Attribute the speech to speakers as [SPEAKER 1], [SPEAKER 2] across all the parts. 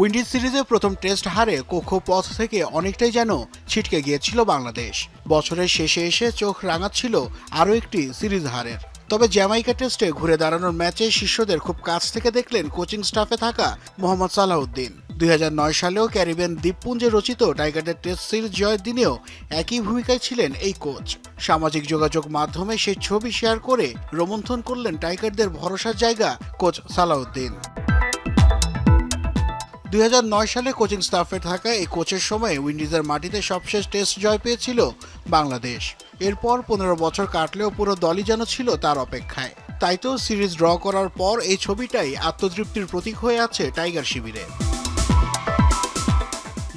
[SPEAKER 1] Windies সিরিজে প্রথম test হারে কক্ষপথ থেকে অনেকটাই যেন ছিটকে গিয়েছিল বাংলাদেশ। বছরের শেষে এসে চোখ রাঙাচ্ছিল আরও একটি সিরিজ হারের। তবে জ্যামাইকা টেস্টে ঘুরে দাঁড়ানোর ম্যাচে শিষ্যদের খুব কাছ থেকে দেখলেন কোচিং স্টাফে থাকা মোহাম্মদ সালাউদ্দিন দুই হাজার নয় সালেও ক্যারিবিয়ান দ্বীপপুঞ্জে রচিত টাইগারদের টেস্ট সিরিজ জয়ের দিনেও একই ভূমিকায় ছিলেন এই কোচ। সামাজিক যোগাযোগ মাধ্যমে সেই ছবি শেয়ার করে রোমন্থন করলেন টাইগারদের ভরসার জায়গা কোচ সালাউদ্দিন দুই হাজার নয় সালে কোচিং স্টাফে থাকা এই কোচের সময়ে উইন্ডিজের মাটিতে সবশেষ টেস্ট জয় পেয়েছিল বাংলাদেশ। এরপর পনেরো বছর কাটলেও পুরো দলই যেন ছিল তার অপেক্ষায়। তাই তো সিরিজ ড্র করার পর এই ছবিটাই আত্মতৃপ্তির প্রতীক হয়ে আছে টাইগার শিবিরে।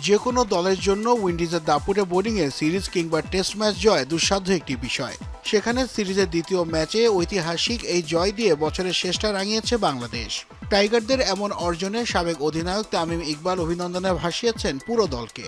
[SPEAKER 1] যে কোনো দলের জন্য উইন্ডিজের দাপুরে বোলিংয়ে সিরিজ কিংবা টেস্ট ম্যাচ জয় দুঃসাধ্য একটি বিষয়। সেখানে সিরিজের দ্বিতীয় ম্যাচে ঐতিহাসিক এই জয় দিয়ে বছরের শেষটা রাঙিয়েছে বাংলাদেশ। টাইগারদের এমন অর্জনে সাবেক অধিনায়ক তামিম ইকবাল অভিনন্দনে ভাসিয়েছেন পুরো দলকে।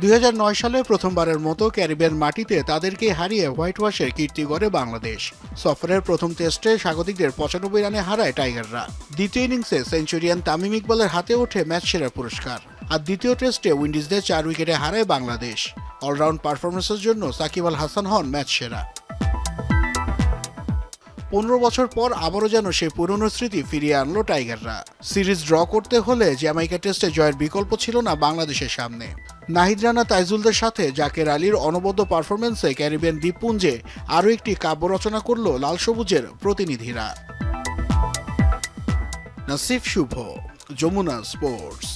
[SPEAKER 1] দুই হাজার নয় সালে প্রথমবারের মতো ক্যারিবিয়ান মাটিতে তাদেরকে হারিয়ে হোয়াইট ওয়াশের কীর্তি গড়ে বাংলাদেশ। সফরের প্রথম টেস্টে স্বাগতিকদের পঁচানব্বই রানে হারায় টাইগাররা। দ্বিতীয় ইনিংসে সেঞ্চুরিয়ান তামিম ইকবালের হাতে ওঠে ম্যাচ সেরার পুরস্কার। আর দ্বিতীয় টেস্টে উইন্ডিজদের চার উইকেটে হারায় বাংলাদেশ। অলরাউন্ড পারফরমেন্সের জন্য সাকিব আল হাসান হন ম্যাচ সেরা। পনেরো বছর পর আবারও যেন সেই পুরনো স্মৃতি ফিরিয়ে আনলো টাইগাররা। সিরিজ ড্র করতে হলে জ্যামাইকা টেস্টে জয়ের বিকল্প ছিল না বাংলাদেশের সামনে। নাহিদ রানা তাইজুলদের সাথে জাকের আলীর অনবদ্য পারফরমেন্সে ক্যারিবিয়ান দ্বীপপুঞ্জে আরও একটি কাব্য রচনা করল লাল সবুজের প্রতিনিধিরা। নাসিফ শুভ, যমুনা স্পোর্টস।